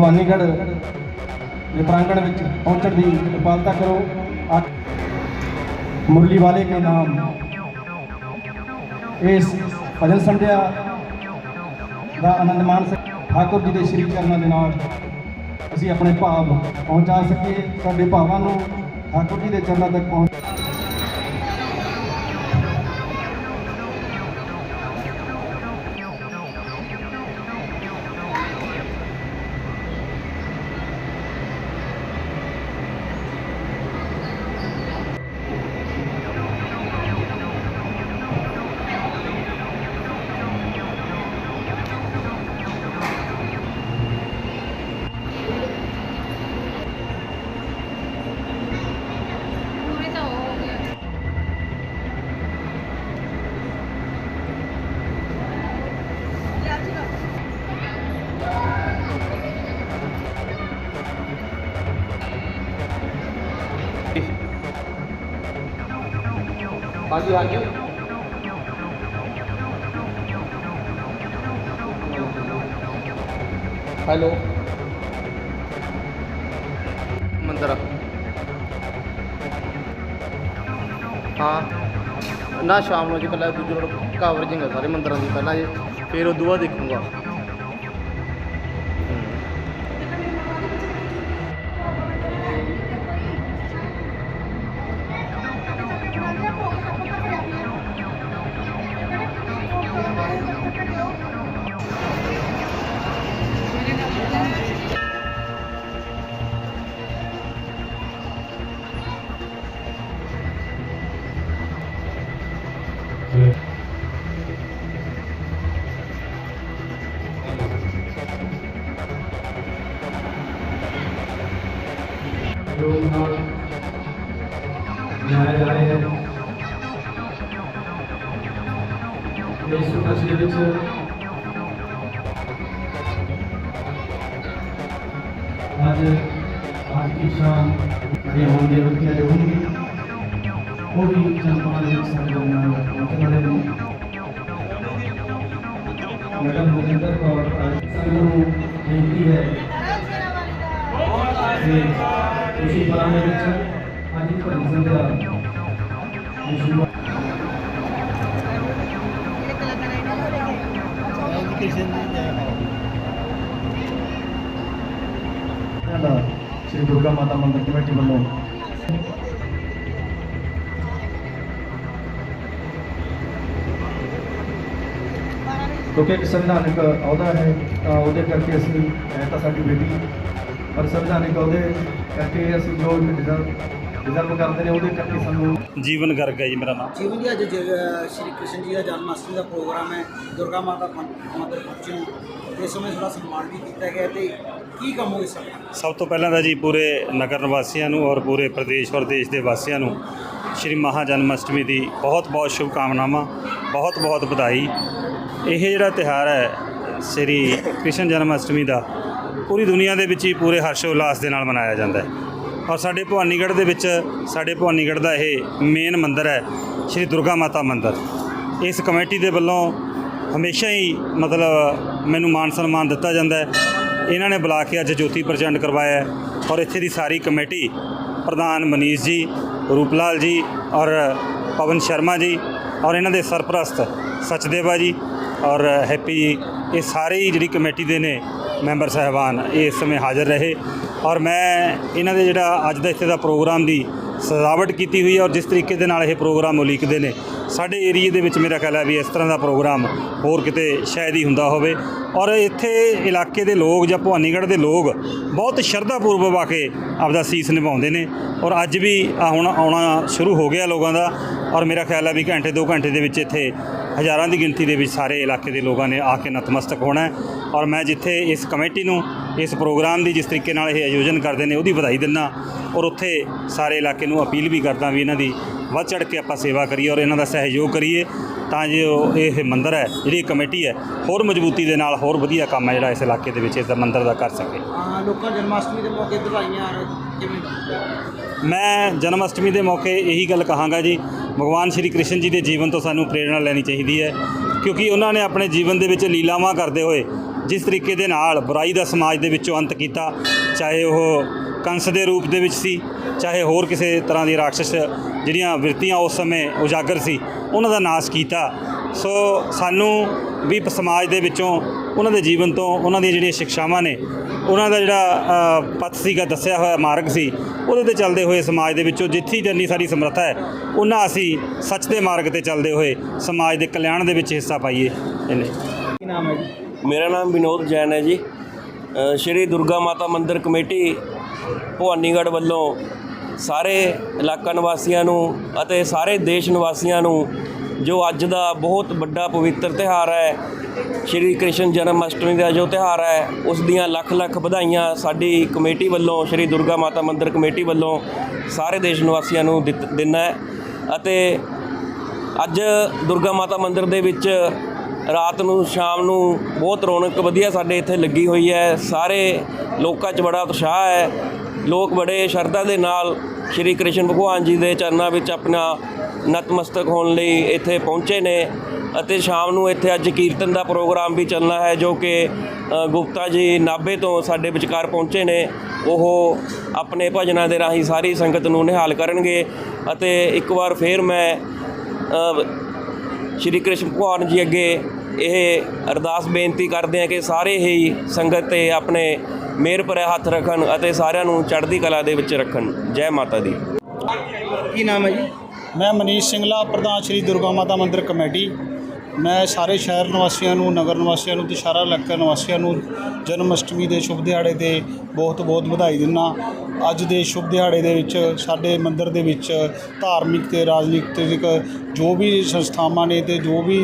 ਭਵਾਨੀਗੜ੍ਹ ਦੇ ਪ੍ਰਾਂਗਣ ਵਿੱਚ ਪਹੁੰਚਣ ਦੀ ਕਿਰਪਾਲਤਾ ਕਰੋ। ਮੁਰਲੀ ਵਾਲੇ ਕੇ ਨਾਮ ਇਸ ਭਜਨ ਸੰਧਿਆ ਦਾ ਆਨੰਦ ਮਾਣ ਸਕ ਠਾਕੁਰ ਜੀ ਦੇ ਸ਼੍ਰੀ ਚਰਨਾਂ ਦੇ ਨਾਲ ਅਸੀਂ ਆਪਣੇ ਭਾਵ ਪਹੁੰਚਾ ਸਕੀਏ। ਸਾਡੇ ਭਾਵਾਂ ਨੂੰ ਠਾਕੁਰ ਜੀ ਦੇ ਚਰਨਾਂ ਤੱਕ ਪਹੁੰਚ ਹਾਂਜੀ ਹਾਂਜੀ ਹੈਲੋ। ਮੰਦਰ। ਹਾਂ। ਨਾ ਸ਼ਾਮ ਨੂੰ ਜੀ ਕੱਲਾ ਦੂਜੇ ਰੋਡ ਕਵਰੇਜਿੰਗ ਹੈ ਸਾਰੇ ਮੰਦਰਾਂ ਦੀ ਪਹਿਲਾਂ ਜੀ, ਫਿਰ ਉਦੋਂ ਬਾਅਦ ਦੇਖੂੰਗਾ। ਲੋਕ ਵਿੱਚ ਅੱਜ ਅੱਜ ਦੀ ਸ਼ਾਮ ਜਿਹੜੇ ਹੋਣ ਦੇ ਵਕੀਲ ਦੇ ਹੋਣਗੇ ਉਹ ਵੀ ਜਨਤਾ ਦੇ ਵਿੱਚ ਸਾਡੇ ਨਾਲ ਪਹੁੰਚਣ ਵਾਲੇ ਮੈਡਮ ਬੁਜਿੰਦਰ ਕੌਰ ਅੱਜ ਸਾਨੂੰ ਬੇਨਤੀ ਹੈ ਕਿ ਤੁਸੀਂ ਪਰਾਂ ਵਿੱਚ ਅੱਜ ਦੀ ਭਜਨ ਸੰਧਿਆ ਦੀ ਸ੍ਰੀ ਦੁਰਗਾ ਮਾਤਾ ਮੰਦਿਰ ਕਮੇਟੀ ਵੱਲੋਂ। ਕਿਉਂਕਿ ਇੱਕ ਸੰਵਿਧਾਨਕ ਅਹੁਦਾ ਹੈ, ਤਾਂ ਉਹਦੇ ਕਰਕੇ ਅਸੀਂ ਤਾਂ ਸਾਡੀ ਬੇਟੀ, ਪਰ ਸੰਵਿਧਾਨਕ ਅਹੁਦੇ ਕਰਕੇ ਅਸੀਂ ਜੋ ਡਿਜ਼ਰਵ ਕਰਦੇ ਨੇ ਉਹਦੇ ਕਰਕੇ ਸਾਨੂੰ ਜੀਵਨ ਗਰਗ ਹੈ ਜੀ ਮੇਰਾ ਨਾਮ। ਜੀਵਨ ਜੀ ਅੱਜ ਜ- ਸ਼੍ਰੀ ਕ੍ਰਿਸ਼ਨ ਜੀ ਦਾ ਜਨਮ ਅਸ਼ਟਮੀ ਦਾ ਪ੍ਰੋਗਰਾਮ ਹੈ। ਦੁਰਗਾ ਮਾਤਾ ਮੰ- ਮੰਦਿਰ ਪਹੁੰਚੇ ਹੋ। ਇਸ ਸਮੇਂ ਥੋੜਾ ਸਨਮਾਨ ਵੀ ਕੀਤਾ ਗਿਆ ਤੇ ਕੀ ਕੰਮ ਹੋਏ ਸਭ ਸਭ ਤੋਂ ਪਹਿਲਾਂ ਤਾਂ ਜੀ ਪੂਰੇ ਨਗਰ ਨਿਵਾਸੀਆਂ ਨੂੰ ਔਰ ਪੂਰੇ ਪ੍ਰਦੇਸ਼ ਔਰ ਦੇਸ਼ ਦੇ ਵਾਸੀਆਂ ਨੂੰ ਸ਼੍ਰੀ ਮਹਾ ਜਨਮ ਅਸ਼ਟਮੀ ਦੀ ਬਹੁਤ-ਬਹੁਤ ਸ਼ੁਭਕਾਮਨਾਵਾਂ ਬਹੁਤ-ਬਹੁਤ ਵਧਾਈ। ਇਹ ਜਿਹੜਾ ਤਿਹਾਰ ਹੈ ਸ਼੍ਰੀ ਕ੍ਰਿਸ਼ਨ ਜਨਮ ਅਸ਼ਟਮੀ ਦਾ ਪੂਰੀ ਦੁਨੀਆ ਦੇ ਵਿੱਚ ਹੀ ਪੂਰੇ ਹਰਸ਼ ਉਲਾਸ ਦੇ ਨਾਲ ਮਨਾਇਆ ਜਾਂਦਾ ਹੈ। ਔਰ ਸਾਡੇ ਭਵਾਨੀਗੜ੍ਹ ਦੇ ਵਿੱਚ ਸਾਡੇ ਭਵਾਨੀਗੜ੍ਹ ਦਾ ਇਹ ਮੇਨ ਮੰਦਿਰ ਹੈ, ਸ਼੍ਰੀ ਦੁਰਗਾ ਮਾਤਾ ਮੰਦਿਰ। ਇਸ ਕਮੇਟੀ ਦੇ ਵੱਲੋਂ ਹਮੇਸ਼ਾ ਹੀ ਮਤਲਬ ਮੈਨੂੰ ਮਾਨ ਸਨਮਾਨ ਦਿੱਤਾ ਜਾਂਦਾ ਹੈ। ਇਹਨਾਂ ਨੇ ਬੁਲਾ ਕੇ ਅੱਜ ਜੋਤੀ ਪ੍ਰਚੰਡ ਕਰਵਾਇਆ ਔਰ ਇੱਥੇ ਦੀ ਸਾਰੀ ਕਮੇਟੀ, ਪ੍ਰਧਾਨ ਮਨੀਸ਼ ਜੀ, ਰੂਪਲਾਲ ਜੀ ਔਰ ਪਵਨ ਸ਼ਰਮਾ ਜੀ ਔਰ ਇਹਨਾਂ ਦੇ ਸਰਪ੍ਰਸਤ ਸਚਦੇਵਾ ਜੀ ਔਰ ਹੈਪੀ ਜੀ, ਇਹ ਸਾਰੇ ਹੀ ਜਿਹੜੀ ਕਮੇਟੀ ਦੇ ਨੇ ਮੈਂਬਰ ਸਾਹਿਬਾਨ ਇਹ ਇਸ ਸਮੇਂ ਹਾਜ਼ਰ ਰਹੇ ਔਰ ਮੈਂ ਇਹਨਾਂ ਦੇ ਜਿਹੜਾ ਅੱਜ ਦਾ ਇੱਥੇ ਦਾ ਪ੍ਰੋਗਰਾਮ ਦੀ ਸਜਾਵਟ ਕੀਤੀ ਹੋਈ ਹੈ ਔਰ ਜਿਸ ਤਰੀਕੇ ਦੇ ਨਾਲ ਇਹ ਪ੍ਰੋਗਰਾਮ ਉਲੀਕਦੇ ਨੇ, ਸਾਡੇ ਏਰੀਏ ਦੇ ਵਿੱਚ ਮੇਰਾ ਖਿਆਲ ਹੈ ਵੀ ਇਸ ਤਰ੍ਹਾਂ ਦਾ ਪ੍ਰੋਗਰਾਮ ਹੋਰ ਕਿਤੇ ਸ਼ਾਇਦ ਹੀ ਹੁੰਦਾ ਹੋਵੇ ਔਰ ਇੱਥੇ ਇਲਾਕੇ ਦੇ ਲੋਕ ਜਾਂ ਭਵਾਨੀਗੜ੍ਹ ਦੇ ਲੋਕ ਬਹੁਤ ਸ਼ਰਧਾ ਪੂਰਵਕ ਆ ਕੇ ਆਪਦਾ ਸੀਸ ਨਿਭਾਉਂਦੇ ਨੇ ਔਰ ਅੱਜ ਵੀ ਹੁਣ ਆਉਣਾ ਸ਼ੁਰੂ ਹੋ ਗਿਆ ਲੋਕਾਂ ਦਾ ਔਰ ਮੇਰਾ ਖਿਆਲ ਹੈ ਵੀ ਘੰਟੇ 2 ਘੰਟੇ ਦੇ ਵਿੱਚ ਇੱਥੇ ਹਜ਼ਾਰਾਂ ਦੀ ਗਿਣਤੀ ਦੇ ਵਿੱਚ ਸਾਰੇ ਇਲਾਕੇ ਦੇ ਲੋਕਾਂ ਨੇ ਆ ਕੇ ਨਤਮਸਤਕ ਹੋਣਾ ਹੈ। ਔਰ ਮੈਂ ਜਿੱਥੇ ਇਸ ਕਮੇਟੀ ਨੂੰ ਇਸ ਪ੍ਰੋਗਰਾਮ ਦੀ ਜਿਸ ਤਰੀਕੇ ਨਾਲ ਇਹ ਆਯੋਜਨ ਕਰਦੇ ਨੇ ਉਹਦੀ ਵਧਾਈ ਦਿੰਦਾ ਔਰ ਉੱਥੇ ਸਾਰੇ ਇਲਾਕੇ ਨੂੰ ਅਪੀਲ ਵੀ ਕਰਦਾ ਵੀ ਇਹਨਾਂ ਦੀ ਵੱਧ ਚੜ੍ਹ ਕੇ ਆਪਾਂ ਸੇਵਾ ਕਰੀਏ ਔਰ ਇਹਨਾਂ ਦਾ ਸਹਿਯੋਗ ਕਰੀਏ ਤਾਂ ਜੋ ਇਹ ਮੰਦਿਰ ਹੈ ਜਿਹੜੀ ਕਮੇਟੀ ਹੈ ਹੋਰ ਮਜ਼ਬੂਤੀ ਦੇ ਨਾਲ ਹੋਰ ਵਧੀਆ ਕੰਮ ਹੈ ਜਿਹੜਾ ਇਸ ਇਲਾਕੇ ਦੇ ਵਿੱਚ ਇਸ ਮੰਦਿਰ ਦਾ ਕਰ ਸਕੇ। ਹਾਂ ਲੋਕਾਂ ਜਨਮ ਅਸ਼ਟਮੀ ਦੇ ਮੌਕੇ ਵਧਾਈਆਂ ਔਰ ਕਿਵੇਂ? ਮੈਂ ਜਨਮ ਅਸ਼ਟਮੀ ਦੇ ਮੌਕੇ ਇਹੀ ਗੱਲ ਕਹਾਂਗਾ ਜੀ ਭਗਵਾਨ ਸ਼੍ਰੀ ਕ੍ਰਿਸ਼ਨ ਜੀ ਦੇ ਜੀਵਨ ਤੋਂ ਸਾਨੂੰ ਪ੍ਰੇਰਣਾ ਲੈਣੀ ਚਾਹੀਦੀ ਹੈ, ਕਿਉਂਕਿ ਉਹਨਾਂ ਨੇ ਆਪਣੇ ਜੀਵਨ ਦੇ ਵਿੱਚ ਲੀਲਾਵਾਂ ਕਰਦੇ ਹੋਏ ਜਿਸ ਤਰੀਕੇ ਦੇ ਨਾਲ ਬੁਰਾਈ ਦਾ ਸਮਾਜ ਦੇ ਵਿੱਚੋਂ ਅੰਤ ਕੀਤਾ, ਚਾਹੇ ਉਹ ਕੰਸ ਦੇ ਰੂਪ ਦੇ ਵਿੱਚ ਸੀ, ਚਾਹੇ ਹੋਰ ਕਿਸੇ ਤਰ੍ਹਾਂ ਦੀ ਰਾਖਸ਼ ਜਿਹੜੀਆਂ ਵਿਰਤੀਆਂ ਉਸ ਸਮੇਂ ਉਜਾਗਰ ਸੀ, ਉਹਨਾਂ ਦਾ ਨਾਸ਼ ਕੀਤਾ। ਸੋ ਸਾਨੂੰ ਵੀ ਸਮਾਜ ਦੇ ਵਿੱਚੋਂ, ਉਹਨਾਂ ਦੇ ਜੀਵਨ ਤੋਂ ਉਹਨਾਂ ਦੀਆਂ ਜਿਹੜੀਆਂ ਸਿੱਖਿਆਵਾਂ ਨੇ ਉਹਨਾਂ ਦਾ ਜਿਹੜਾ ਪਥ ਸੀਗਾ ਦੱਸਿਆ ਹੋਇਆ ਮਾਰਗ ਸੀ ਉਹਦੇ ਤੇ ਚੱਲਦੇ ਹੋਏ ਸਮਾਜ ਦੇ ਵਿੱਚੋਂ ਜਿੱਥੀ ਜਿੰਨੀ ਸਾਡੀ ਸਮਰੱਥਾ ਹੈ ਉਹਨਾਂ ਅਸੀਂ ਸੱਚ ਦੇ ਮਾਰਗ ਤੇ ਚੱਲਦੇ ਹੋਏ ਸਮਾਜ ਦੇ ਕਲਿਆਣ ਦੇ ਵਿੱਚ ਹਿੱਸਾ ਪਾਈਏ ਇਹਨੇ ਕੀ ਨਾਮ ਹੈ ਜੀ? ਮੇਰਾ ਨਾਮ ਵਿਨੋਦ ਜੈਨ ਹੈ ਜੀ। ਸ਼੍ਰੀ ਦੁਰਗਾ ਮਾਤਾ ਮੰਦਿਰ ਕਮੇਟੀ ਭਵਾਨੀਗੜ੍ਹ ਵੱਲੋਂ ਸਾਰੇ ਇਲਾਕਾ ਨਿਵਾਸੀਆਂ ਨੂੰ ਅਤੇ ਸਾਰੇ ਦੇਸ਼ ਨਿਵਾਸੀਆਂ ਨੂੰ ਜੋ ਅੱਜ ਦਾ ਬਹੁਤ ਵੱਡਾ ਪਵਿੱਤਰ ਤਿਉਹਾਰ ਹੈ, ਸ਼੍ਰੀ ਕ੍ਰਿਸ਼ਨ ਜਨਮ ਅਸ਼ਟਮੀ ਦਾ ਜੋ ਤਿਉਹਾਰ ਹੈ, ਉਸ ਦੀਆਂ ਲੱਖ ਲੱਖ ਵਧਾਈਆਂ ਸਾਡੀ ਕਮੇਟੀ ਵੱਲੋਂ, ਸ਼੍ਰੀ ਦੁਰਗਾ ਮਾਤਾ ਮੰਦਿਰ ਕਮੇਟੀ ਵੱਲੋਂ ਸਾਰੇ ਦੇਸ਼ ਨਿਵਾਸੀਆਂ ਨੂੰ ਦਿੱਤ- ਹੈ। ਅਤੇ ਅੱਜ ਦੁਰਗਾ ਮਾਤਾ ਮੰਦਿਰ ਦੇ ਵਿੱਚ ਰਾਤ ਨੂੰ, ਸ਼ਾਮ ਨੂੰ ਬਹੁਤ ਰੌਣਕ ਵਧੀਆ ਸਾਡੇ ਇੱਥੇ ਲੱਗੀ ਹੋਈ ਹੈ। ਸਾਰੇ ਲੋਕਾਂ 'ਚ ਬੜਾ ਉਤਸ਼ਾਹ ਹੈ। ਲੋਕ ਬੜੇ ਸ਼ਰਧਾ ਦੇ ਨਾਲ ਸ਼੍ਰੀ ਕ੍ਰਿਸ਼ਨ ਭਗਵਾਨ ਜੀ ਦੇ ਚਰਨਾਂ ਵਿੱਚ ਆਪਣਾ ਨਤਮਸਤਕ ਹੋਣ ਲਈ ਇੱਥੇ ਪਹੁੰਚੇ ਨੇ ਅਤੇ ਸ਼ਾਮ ਨੂੰ ਇੱਥੇ ਅੱਜ ਕੀਰਤਨ ਦਾ ਪ੍ਰੋਗਰਾਮ ਵੀ ਚੱਲਣਾ ਹੈ ਜੋ ਕਿ ਗੁਪਤਾ ਜੀ ਨਾਭੇ ਤੋਂ ਸਾਡੇ ਵਿਚਕਾਰ ਪਹੁੰਚੇ ਨੇ। ਉਹ ਆਪਣੇ ਭਜਨਾਂ ਦੇ ਰਾਹੀਂ ਸਾਰੀ ਸੰਗਤ ਨੂੰ ਨਿਹਾਲ ਕਰਨਗੇ ਅਤੇ ਇੱਕ ਵਾਰ ਫੇਰ ਮੈਂ ਸ਼੍ਰੀ ਕ੍ਰਿਸ਼ਨ ਭਗਵਾਨ ਜੀ ਅੱਗੇ ਇਹ ਅਰਦਾਸ ਬੇਨਤੀ ਕਰਦੇ ਹਾਂ ਕਿ ਸਾਰੇ ਹੀ ਸੰਗਤ ਤੇ ਆਪਣੇ ਮਿਹਰ ਭਰਿਆ ਹੱਥ ਰੱਖਣ ਅਤੇ ਸਾਰਿਆਂ ਨੂੰ ਚੜ੍ਹਦੀ ਕਲਾ ਦੇ ਵਿੱਚ ਰੱਖਣ। ਜੈ ਮਾਤਾ ਦੀ। ਕੀ ਨਾਮ ਹੈ ਜੀ? ਮੈਂ ਮਨੀਸ਼ ਸਿੰਗਲਾ ਪ੍ਰਧਾਨ ਸ਼੍ਰੀ ਦੁਰਗਾ ਮਾਤਾ ਮੰਦਿਰ ਕਮੇਟੀ। ਮੈਂ ਸਾਰੇ ਸ਼ਹਿਰ ਨਿਵਾਸੀਆਂ ਨੂੰ, ਨਗਰ ਨਿਵਾਸੀਆਂ ਨੂੰ ਤੇ ਸਾਰਾ ਇਲਾਕਾ ਨਿਵਾਸੀਆਂ ਨੂੰ ਜਨਮ ਅਸ਼ਟਮੀ ਦੇ ਸ਼ੁਭ ਦਿਹਾੜੇ ਤੇ ਬਹੁਤ ਬਹੁਤ ਵਧਾਈ ਦਿੰਦਾ ਅੱਜ ਦੇ ਸ਼ੁਭ ਦਿਹਾੜੇ ਦੇ ਵਿੱਚ ਸਾਡੇ ਮੰਦਿਰ ਦੇ ਵਿੱਚ ਧਾਰਮਿਕ ਤੇ ਰਾਜਨੀਤਿਕ ਜੋ ਵੀ ਸੰਸਥਾਵਾਂ ਨੇ ਤੇ ਜੋ ਵੀ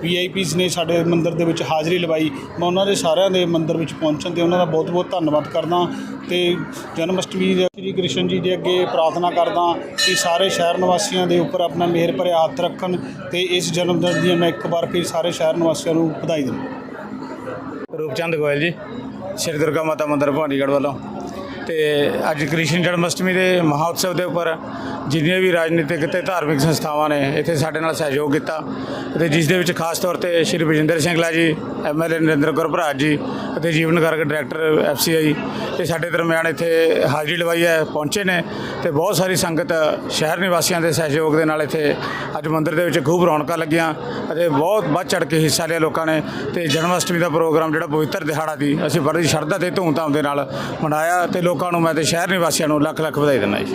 ਵੀਆਈਪੀਸ ਨੇ ਸਾਡੇ ਮੰਦਿਰ ਦੇ ਵਿੱਚ ਹਾਜ਼ਰੀ ਲਵਾਈ, ਮੈਂ ਉਹਨਾਂ ਦੇ ਸਾਰਿਆਂ ਦੇ ਮੰਦਿਰ ਵਿੱਚ ਪਹੁੰਚਣ ਤੇ ਉਹਨਾਂ ਦਾ ਬਹੁਤ ਬਹੁਤ ਧੰਨਵਾਦ ਕਰਦਾ ਤੇ ਜਨਮ ਅਸ਼ਟਮੀ ਦੇ ਸ਼੍ਰੀ ਕ੍ਰਿਸ਼ਨ ਜੀ ਦੇ ਅੱਗੇ ਪ੍ਰਾਰਥਨਾ ਕਰਦਾ ਕਿ ਸਾਰੇ ਸ਼ਹਿਰ ਨਿਵਾਸੀਆਂ ਦੇ ਉੱਪਰ ਆਪਣਾ ਮਿਹਰ ਭਰਿਆ ਹੱਥ ਰੱਖਣ ਤੇ ਇਸ ਜਨਮ ਦਿਨ ਦੀਆਂ ਮੈਂ ਇੱਕ ਵਾਰ ਫਿਰ ਸਾਰੇ ਸ਼ਹਿਰ ਨਿਵਾਸੀਆਂ ਨੂੰ ਵਧਾਈ ਦਿੰਦਾ। ਰੂਪਚੰਦ ਗੋਇਲ ਜੀ, ਸ਼੍ਰੀ ਦੁਰਗਾ ਮਾਤਾ ਮੰਦਿਰ, ਭਵਾਨੀਗੜ੍ਹ ਵੱਲੋਂ। ਤੇ ਅੱਜ ਕ੍ਰਿਸ਼ਨ ਜਨਮ ਅਸ਼ਟਮੀ ਦੇ ਮਹਾਉਤਸਵ ਦੇ ਉੱਪਰ ਜਿੰਨੀਆਂ ਵੀ ਰਾਜਨੀਤਿਕ ਤੇ ਧਾਰਮਿਕ ਸੰਸਥਾਵਾਂ ਨੇ, ਇੱਥੇ ਸਾਡੇ ਨਾਲ ਸਹਿਯੋਗ ਕੀਤਾ ਤੇ ਜਿਸ ਦੇ ਵਿੱਚ ਖਾਸ ਤੌਰ ਤੇ ਸ਼੍ਰੀ ਬਜਿੰਦਰ ਸਿੰਘਲਾ ਜੀ ਐਮਐਲਏ ਨਰਿੰਦਰ ਕੌਰ ਭਰਾਜ ਜੀ ਅਤੇ ਜੀਵਨ ਗਰਗ ਡਾਇਰੈਕਟਰ ਐਫਸੀਆਈ ਇਹ ਸਾਡੇ ਦਰਮਿਆਨ ਇੱਥੇ ਹਾਜ਼ਰੀ ਲਵਾਈ ਹੈ, ਪਹੁੰਚੇ ਨੇ ਤੇ ਬਹੁਤ ਸਾਰੀ ਸੰਗਤ ਸ਼ਹਿਰ ਨਿਵਾਸੀਆਂ ਦੇ ਸਹਿਯੋਗ ਦੇ ਨਾਲ ਇੱਥੇ ਅੱਜ ਮੰਦਿਰ ਦੇ ਵਿੱਚ ਖੂਬ ਰੌਣਕਾਂ ਲੱਗੀਆਂ ਅਤੇ ਬਹੁਤ ਵੱਧ ਚੜ ਕੇ ਹਿੱਸਾ ਲਿਆ ਲੋਕਾਂ ਨੇ ਤੇ ਜਨਮ ਅਸ਼ਟਮੀ ਦਾ ਪ੍ਰੋਗਰਾਮ ਜਿਹੜਾ ਪਵਿੱਤਰ ਦਿਹਾੜਾ ਦੀ ਅਸੀਂ ਬੜੀ ਸ਼ਰਧਾ ਤੇ ਧੂਮਧਾਮ ਦੇ ਨਾਲ ਮਨਾਇਆ ਤੇ ਲੋਕਾਂ ਨੂੰ ਮੈਂ ਤੇ ਸ਼ਹਿਰ ਨਿਵਾਸੀਆਂ ਨੂੰ ਲੱਖ ਲੱਖ ਵਧਾਈ ਦਿੰਦਾ ਜੀ।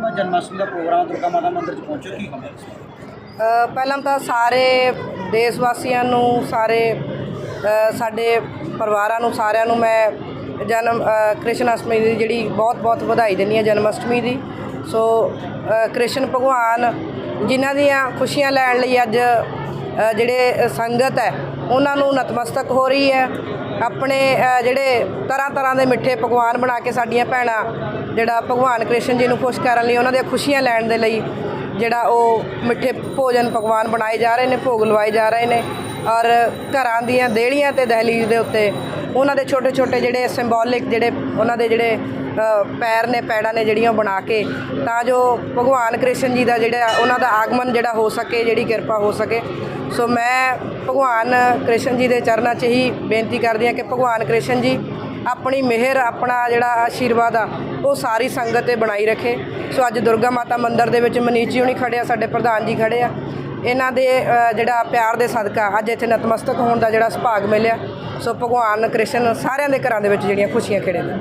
ਮੈਂ ਜਨਮ ਅਸ਼ਟਮੀ ਦਾ ਪ੍ਰੋਗਰਾਮ ਦੁਰਗਾ ਮਾਤਾ ਮੰਦਿਰ 'ਚ ਪਹੁੰਚੋ ਕੀ ਕਹੋਗੇ ਅ, ਪਹਿਲਾਂ ਤਾਂ ਸਾਰੇ ਦੇਸ਼ ਵਾਸੀਆਂ ਨੂੰ ਸਾਰੇ ਅ, ਸਾਡੇ ਪਰਿਵਾਰਾਂ ਨੂੰ ਸਾਰਿਆਂ ਨੂੰ ਮੈਂ ਜਨਮ ਅ, ਕ੍ਰਿਸ਼ਨ ਅਸ਼ਟਮੀ ਦੀ ਜਿਹੜੀ ਬਹੁਤ ਬਹੁਤ ਵਧਾਈ ਦਿੰਦੀ ਹਾਂ ਜਨਮ ਅਸ਼ਟਮੀ ਦੀ। ਸੋ ਅ, ਕ੍ਰਿਸ਼ਨ ਭਗਵਾਨ ਜਿਨ੍ਹਾਂ ਦੀਆਂ ਖੁਸ਼ੀਆਂ ਲੈਣ ਲਈ ਅੱਜ ਅ, ਜਿਹੜੇ ਸੰਗਤ ਹੈ ਉਹਨਾਂ ਨੂੰ ਨਤਮਸਤਕ ਹੋ ਰਹੀ ਹੈ। ਆਪਣੇ ਜਿਹੜੇ ਤਰ੍ਹਾਂ ਤਰ੍ਹਾਂ ਦੇ ਮਿੱਠੇ ਪਕਵਾਨ ਬਣਾ ਕੇ ਸਾਡੀਆਂ ਭੈਣਾਂ, ਜਿਹੜਾ ਭਗਵਾਨ ਕ੍ਰਿਸ਼ਨ ਜੀ ਨੂੰ ਖੁਸ਼ ਕਰਨ ਲਈ ਉਹਨਾਂ ਦੀਆਂ ਖੁਸ਼ੀਆਂ ਲੈਣ ਦੇ ਲਈ ਜਿਹੜਾ ਉਹ ਮਿੱਠੇ ਭੋਜਨ ਪਕਵਾਨ ਬਣਾਏ ਜਾ ਰਹੇ ਨੇ, ਭੋਗ ਲਵਾਏ ਜਾ ਰਹੇ ਨੇ ਔਰ ਘਰਾਂ ਦੀਆਂ ਦੇਹਲੀਆਂ ਤੇ ਦਹਲੀਜ਼ ਦੇ ਉੱਤੇ ਉਹਨਾਂ ਦੇ ਛੋਟੇ ਛੋਟੇ ਜਿਹੜੇ ਸਿੰਬੋਲਿਕ ਜਿਹੜੇ ਉਹਨਾਂ ਦੇ ਜਿਹੜੇ ਪੈਰ ਨੇ, ਪੈੜਾਂ ਨੇ ਜਿਹੜੀਆਂ ਉਹ ਬਣਾ ਕੇ ਤਾਂ ਜੋ ਭਗਵਾਨ ਕ੍ਰਿਸ਼ਨ ਜੀ ਦਾ ਜਿਹੜਾ ਉਹਨਾਂ ਦਾ ਆਗਮਨ ਜਿਹੜਾ ਹੋ ਸਕੇ, ਜਿਹੜੀ ਕਿਰਪਾ ਹੋ ਸਕੇ। ਸੋ ਮੈਂ ਭਗਵਾਨ ਕ੍ਰਿਸ਼ਨ ਜੀ ਦੇ ਚਰਨਾਂ 'ਚ ਹੀ ਬੇਨਤੀ ਕਰਦੀ ਹਾਂ ਕਿ ਭਗਵਾਨ ਕ੍ਰਿਸ਼ਨ ਜੀ ਆਪਣੀ ਮਿਹਰ, ਆਪਣਾ ਜਿਹੜਾ ਆਸ਼ੀਰਵਾਦ ਆ, ਉਹ ਸਾਰੀ ਸੰਗਤ ਤੇ ਬਣਾਈ ਰੱਖੇ। ਸੋ ਅੱਜ ਦੁਰਗਾ ਮਾਤਾ ਮੰਦਿਰ ਦੇ ਵਿੱਚ ਮਨੀਸ਼ ਜੀ ਹੁਣੀ ਖੜੇ ਆ, ਸਾਡੇ ਪ੍ਰਧਾਨ ਜੀ ਖੜੇ ਆ। ਇਹਨਾਂ ਦੇ ਜਿਹੜਾ ਪਿਆਰ ਦੇ ਸਦਕਾ ਅੱਜ ਇੱਥੇ ਨਤਮਸਤਕ ਹੋਣ ਦਾ ਜਿਹੜਾ ਸੁਭਾਗ ਮਿਲਿਆ। ਸੋ ਭਗਵਾਨ ਕ੍ਰਿਸ਼ਨ ਸਾਰਿਆਂ ਦੇ ਘਰਾਂ ਦੇ ਵਿੱਚ ਜਿਹੜੀਆਂ ਖੁਸ਼ੀਆਂ ਖਿੜੇ ਨੇ।